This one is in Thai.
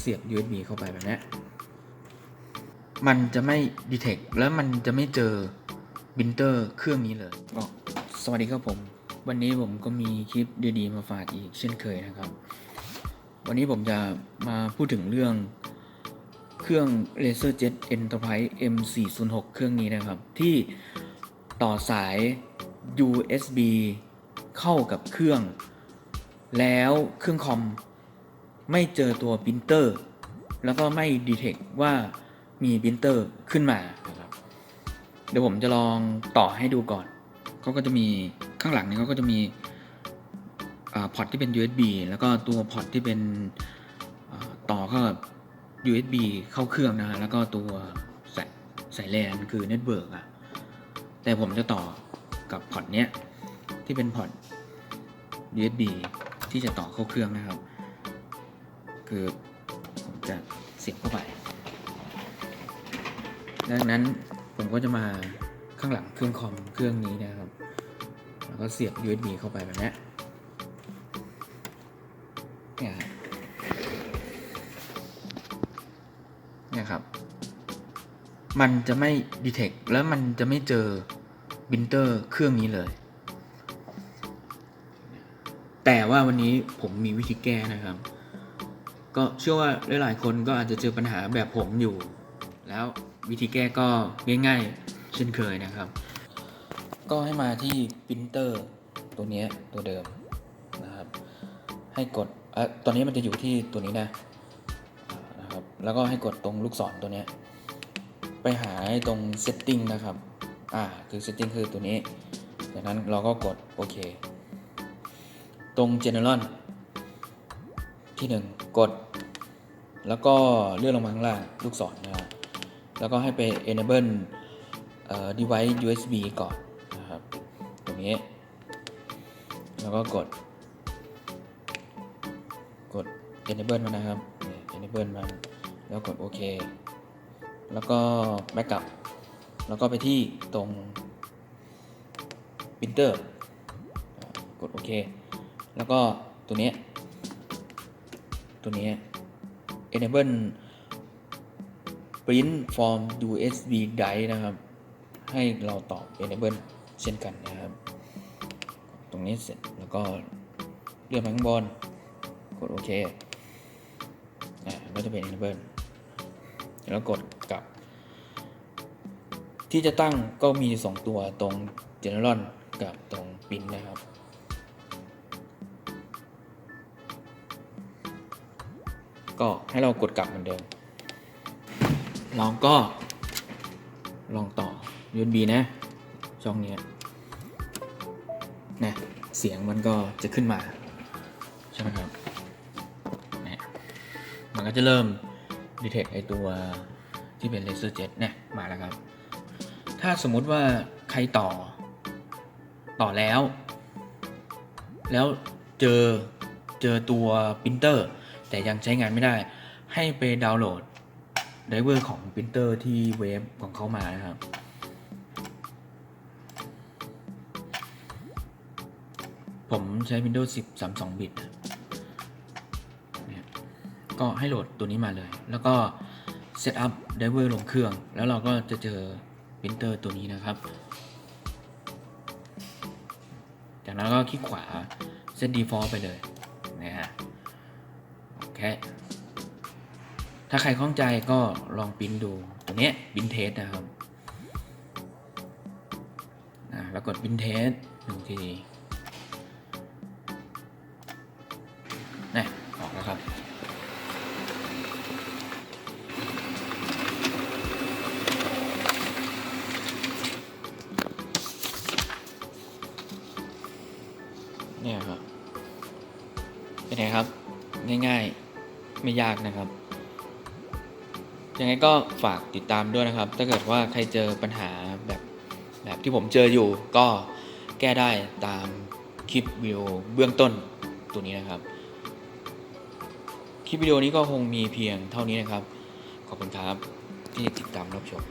เสียบ USB เข้าไปแบบนี้มันจะไม่ detect แล้วมันจะไม่เจอบินเตอร์เครื่องนี้เลยก็สวัสดีครับผม วันนี้ผมก็มีคลิปดีๆมาฝากอีกเช่นเคยนะครับ วันนี้ผมจะมาพูดถึงเรื่องเครื่อง LaserJet Enterprise M406 เครื่องนี้นะครับ ที่ต่อสาย USB เข้ากับเครื่อง แล้วเครื่องคอม ไม่เจอตัวปรินเตอร์ แล้วก็ไม่ดีเทคว่ามีปรินเตอร์ขึ้นมานะครับเดี๋ยวผมจะลองต่อให้ดูก่อนเขาก็จะมีข้างหลังนี้เขาก็จะมีพอร์ตที่เป็น USB แล้วก็ตัวพอร์ตที่เป็นต่อเข้ากับ USB เข้าเครื่องนะฮะแล้วก็ตัวสายสายแลนคือเน็ตเวิร์กอะแต่ผมจะต่อกับพอร์ตเนี้ยที่เป็นพอร์ต USB ที่จะต่อเข้าเครื่องนะครับ คือผมจะเสียบเข้าไป ดังนั้นผมก็จะมาข้างหลังเครื่องคอมเครื่องนี้นะครับ แล้วก็เสียบ USB เข้าไปแบบนี้เนี่ยครับเนี่ยครับ มันจะไม่ detect แล้วมันจะไม่เจอบินเตอร์เครื่องนี้เลย แต่ว่าวันนี้ผมมีวิธีแก้นะครับ ก็เชื่อว่าหลายๆคนก็อาจจะเจอปัญหาแบบผมอยู่ แล้ววิธีแก้ก็ง่ายๆ เช่นเคยนะครับ ก็ให้มาที่ปรินเตอร์ตัวนี้ตัวเดิมนะครับ ให้กดอ่อตอนนี้มันจะอยู่ที่ตัวนี้นะนะครับ แล้วก็ให้กดตรงลูกศรตัวนี้ ไปหาตรง setting นะครับ อ่าคือ setting คือตัวนี้ จากนั้นเราก็กดโอเค ตรง general ที่ 1 กด แล้วก็เลื่อนลงมาข้างล่างลูกศรนะครับแล้วก็ให้ไป enable device USB ก่อนนะครับตรงนี้ แล้วก็กด กด enable มันนะครับ enable มันแล้วกดโอเค แล้วก็ backup แล้วก็ไปที่ตรง printer กดโอเค แล้วก็ตัวนี้ ตัวนี้ enable print from USB drive นะครับ ให้เราตอบ enable เช่นกันนะครับ ตรงนี้เสร็จแล้วก็เลื่อนไปข้างบนกดโอเคอ่าก็จะเป็น enable แล้วกดกลับ ที่จะตั้งก็มี 2 ตัวตรง general กับตรง print นะครับ ก็ให้เรากดกลับเหมือนเดิมเราก็ลองต่อ USB นะช่องนี้นะเสียงมันก็จะขึ้นมา ใช่ไหมครับนะมันก็จะเริ่ม detect ไอตัวที่เป็น laser jet เนี่ยมาแล้วครับ ถ้าสมมุติว่าใครต่อ ต่อแล้ว แล้วเจอเจอตัวปรินเตอร์ แต่ยังใช้งานไม่ได้ ให้ไปดาวน์โหลดไดเวอร์ของปรินเตอร์ที่เว็บของเขามานะครับ ผมใช้ Windows 10 32 บิตก็ให้โหลดตัวนี้มาเลย แล้วก็เซตอัพไดเวอร์ลงเครื่อง แล้วเราก็จะเจอปรินเตอร์ตัวนี้นะครับ จากนั้นก็คลิกขวา Set Default ไปเลยนะฮะ โอเคถ้าใครข้องใจก็ลองปิ้นดูตัวนี้ยปริ้นเทสนะครับอ่าแล้วกดปินเทสหนึ่งทีนะออกแล้วครับ เนี่ยครับ เป็นไงครับ ง่าย ๆ ไม่ยากนะครับ ยังไงก็ฝากติดตามด้วยนะครับ ถ้าเกิดว่าใครเจอปัญหาแบบแบบที่ผมเจออยู่ก็แก้ได้ตามคลิปวิดีโอเบื้องต้นตัวนี้นะครับ คลิปวิดีโอนี้ก็คงมีเพียงเท่านี้นะครับ ขอบคุณครับที่ติดตามรับชม